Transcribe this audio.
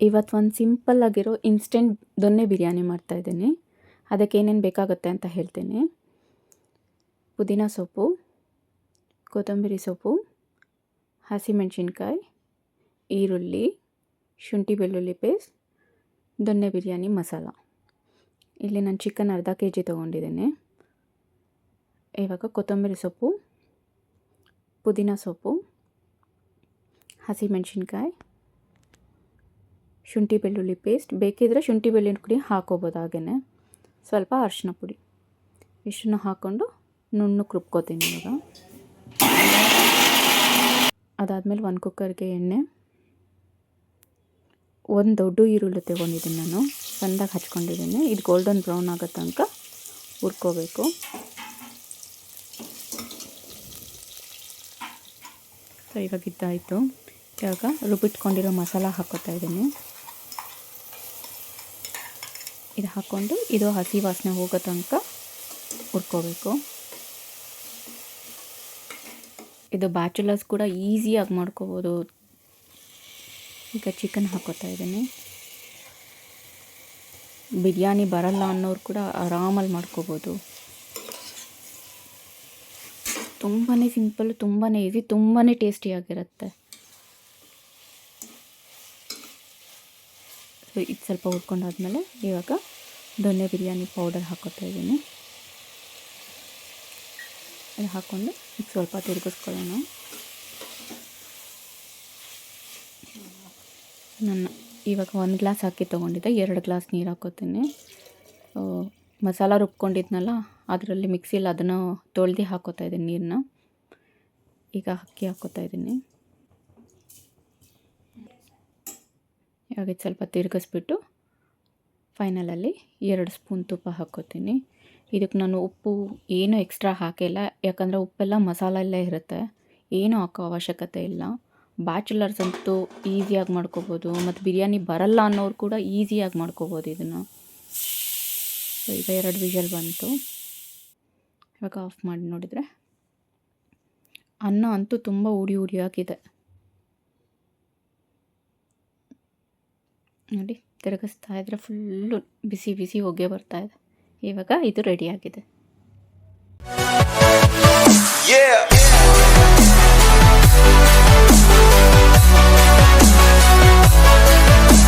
ಇವತ್ತು ಒಂದು ಸಿಂಪಲ್ ಆಗಿರೋ ಇನ್ಸ್ಟೆಂಟ್ ದೊನ್ನೆ ಬಿರಿಯಾನಿ ಮಾಡ್ತಾಯಿದ್ದೀನಿ ಅದಕ್ಕೆ ಏನೇನು ಬೇಕಾಗುತ್ತೆ ಅಂತ ಹೇಳ್ತೀನಿ. ಪುದೀನ ಸೊಪ್ಪು, ಕೊತ್ತಂಬರಿ ಸೊಪ್ಪು, ಹಸಿಮೆಣಸಿನ್ಕಾಯಿ, ಈರುಳ್ಳಿ, ಶುಂಠಿ ಬೆಳ್ಳುಳ್ಳಿ ಪೇಸ್ಟ್ ದೊನ್ನೆ ಬಿರಿಯಾನಿ ಮಸಾಲ. ಇಲ್ಲಿ ನಾನು ಚಿಕನ್ ಅರ್ಧ ಕೆ ಜಿ ತೊಗೊಂಡಿದ್ದೀನಿ. ಇವಾಗ ಕೊತ್ತಂಬರಿ ಸೊಪ್ಪು, ಪುದೀನ ಸೊಪ್ಪು, ಹಸಿಮೆಣಸಿನ್ಕಾಯಿ ಶುಂಠಿ ಬೆಳ್ಳುಳ್ಳಿ ಪೇಸ್ಟ್ ಬೇಕಿದ್ರೆ ಶುಂಠಿ ಬೆಳ್ಳುಳ್ಳಿ ಪುಡಿ ಹಾಕೋಬೋದು ಹಾಗೆಯೇ ಸ್ವಲ್ಪ ಅರಿಶಿನ ಪುಡಿ. ಇಷ್ಟನ್ನು ಹಾಕ್ಕೊಂಡು ನುಣ್ಣು ರುಬ್ಕೋತೀನಿ ಇವಾಗ. ಅದಾದಮೇಲೆ ಒಂದು ಕುಕ್ಕರ್ಗೆ ಎಣ್ಣೆ. ಒಂದು ದೊಡ್ಡ ಈರುಳ್ಳಿ ತೊಗೊಂಡಿದ್ದೀನಿ ನಾನು. ಸಣ್ಣದಾಗಿ ಹಚ್ಕೊಂಡಿದ್ದೀನಿ. ಇದು ಗೋಲ್ಡನ್ ಬ್ರೌನ್ ಆಗೋ ತನಕ ಹುರ್ಕೋಬೇಕು. ಸೊ, ಇವಾಗ ಇದ್ದಾಯಿತು ಇವಾಗ ರುಬ್ಬಿಟ್ಕೊಂಡಿರೋ ಮಸಾಲ ಹಾಕೋತಾ ಇದ್ದೀನಿ. ಇದು ಹಾಕ್ಕೊಂಡು ಇದು ಹಸಿ ವಾಸನೆ ಹೋಗೋ ತನಕ ಹುರ್ಕೋಬೇಕು. ಇದು ಬ್ಯಾಚುಲರ್ಸ್ ಕೂಡ ಈಸಿಯಾಗಿ ಮಾಡ್ಕೋಬೋದು. ಈಗ ಚಿಕನ್ ಹಾಕೋತಾ ಇದ್ದೀನಿ. ಬಿರಿಯಾನಿ ಬರಲ್ಲ ಅನ್ನೋರು ಕೂಡ ಆರಾಮಲ್ಲಿ ಮಾಡ್ಕೋಬೋದು. ತುಂಬಾ ಸಿಂಪಲ್ ತುಂಬಾ ಈಸಿ ತುಂಬಾ ಟೇಸ್ಟಿಯಾಗಿರುತ್ತೆ ಸೊ ಇದು ಸ್ವಲ್ಪ ಹುರ್ಕೊಂಡಾದ್ಮೇಲೆ ಇವಾಗ ದೊನ್ನೆ ಬಿರಿಯಾನಿ ಪೌಡರ್ ಹಾಕೋತಾ ಇದ್ದೀನಿ. ಅದು ಹಾಕ್ಕೊಂಡು ಈಗ ಸ್ವಲ್ಪ ತಿರುಗಿಸ್ಕೊಳ್ಳೋಣ. ನಾನು ಇವಾಗ ಒಂದು ಗ್ಲಾಸ್ ಅಕ್ಕಿ ತೊಗೊಂಡಿದ್ದೆ, ಎರಡು ಗ್ಲಾಸ್ ನೀರು ಹಾಕೋತೀನಿ. ಮಸಾಲ ರುಬ್ಕೊಂಡಿದ್ನಲ್ಲ, ಅದರಲ್ಲಿ ಮಿಕ್ಸಿಲಿ ಅದನ್ನು ತೊಳ್ದು ಹಾಕೋತಾ ಇದ್ದೀನಿ ನೀರನ್ನ. ಈಗ ಅಕ್ಕಿ ಹಾಕೋತಾ ಇದ್ದೀನಿ. ಇವಾಗ ಸ್ವಲ್ಪ ತಿರುಗಿಸ್ಬಿಟ್ಟು ಫೈನಲಲ್ಲಿ ಎರಡು ಸ್ಪೂನ್ ತುಪ್ಪ ಹಾಕ್ಕೋತೀನಿ. ಇದಕ್ಕೆ ನಾನು ಉಪ್ಪು ಏನೂ ಎಕ್ಸ್ಟ್ರಾ ಹಾಕಿಲ್ಲ, ಯಾಕಂದರೆ ಉಪ್ಪೆಲ್ಲ ಮಸಾಲಲ್ಲೇ ಇರುತ್ತೆ. ಏನೂ ಹಾಕೋ ಅವಶ್ಯಕತೆ ಇಲ್ಲ. ಬ್ಯಾಚುಲರ್ಸ್ ಅಂತೂ ಈಸಿಯಾಗಿ ಮಾಡ್ಕೋಬೋದು, ಮತ್ತು ಬಿರಿಯಾನಿ ಬರಲ್ಲ ಅನ್ನೋರು ಕೂಡ ಈಸಿಯಾಗಿ ಮಾಡ್ಕೋಬೋದು ಇದನ್ನು. ಈಗ ಎರಡು ವಿಷಲ್ ಬಂತು. ಇವಾಗ ಆಫ್ ಮಾಡಿ ನೋಡಿದರೆ, ಅನ್ನ ಅಂತೂ ತುಂಬ ಉಡಿ ಉಡಿಯಾಗಿದೆ ನೋಡಿ ತಿರುಗಿಸ್ತಾ ಇದ್ದರೆ ಫುಲ್ಲು ಬಿಸಿ ಬಿಸಿ ಹೊಗೆ ಬರ್ತಾ ಇದೆ ಇವಾಗ ಇದು ರೆಡಿಯಾಗಿದೆ.